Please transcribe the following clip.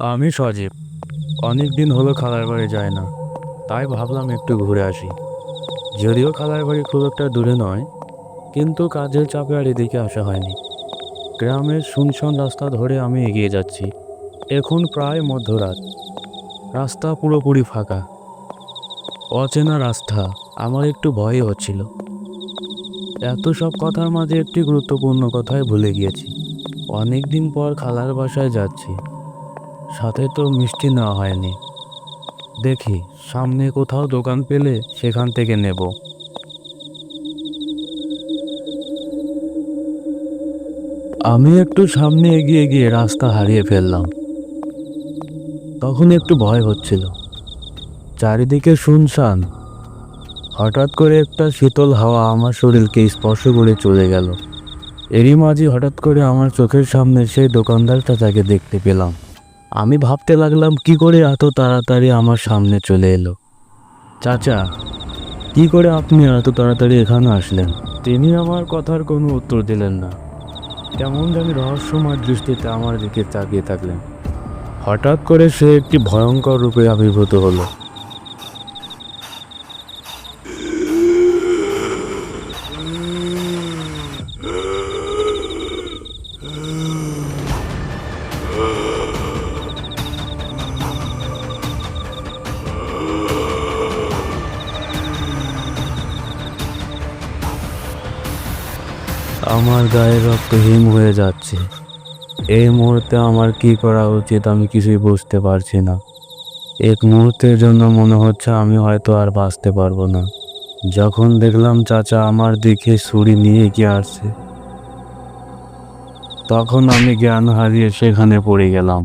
আমি সজীব। অনেক দিন হলো খালার বাড়ি যায় না, তাই ভাবলাম একটু ঘুরে আসি। যদিও খালার বাড়ি খুব একটা দূরে নয়, কিন্তু কাজের চাপে আর এদিকে আসা হয়নি। গ্রামের শুনশান রাস্তা ধরে আমি এগিয়ে যাচ্ছি। এখন প্রায় মধ্যরাত। রাস্তা পুরোপুরি ফাঁকা। অচেনা রাস্তা, আমার একটু ভয় হচ্ছিল। এত সব কথার মাঝে একটি গুরুত্বপূর্ণ কথাই ভুলে গিয়েছি। অনেক দিন পর খালার বাসায় যাচ্ছি। সাথে তো মিষ্টি নেওয়া হয়নি। দেখি, সামনে কোথাও দোকান পেলে সেখান থেকে নেব। আমি একটু সামনে এগিয়ে গিয়ে রাস্তা হারিয়ে ফেললাম। তখন একটু ভয় হচ্ছিল। চারিদিকে শুনশান। হঠাৎ করে একটা শীতল হাওয়া আমার শরীরকে স্পর্শ করে চলে গেল। এরই মাঝে হঠাৎ করে আমার চোখের সামনে সেই দোকানদারটা তাকে দেখতে পেলাম। আমি ভাবতে লাগলাম, কি করে এত তাড়াতাড়ি আমার সামনে চলে এলো? চাচা, কি করে আপনি এত তাড়াতাড়ি এখানে আসলেন? তিনি আমার কথার কোনো উত্তর দিলেন না। কেমন জানি রহস্যময় দৃষ্টিতে আমার দিকে তাকিয়ে থাকলেন। হঠাৎ করে সে একটি ভয়ঙ্কর রূপে আবির্ভূত হলো। আমার গায়ে রক্ত হিম হয়ে যাচ্ছে। এই মুহূর্তে আমার কি করা উচিত আমি কিছুই বুঝতে পারছি না। এক মুহূর্তের জন্য মনে হচ্ছে আমি হয়তো আর বাঁচতে পারব না। যখন দেখলাম চাচা আমার দিকে ছুরি নিয়ে এগিয়ে আসছে, তখন আমি জ্ঞান হারিয়ে সেখানে পড়ে গেলাম।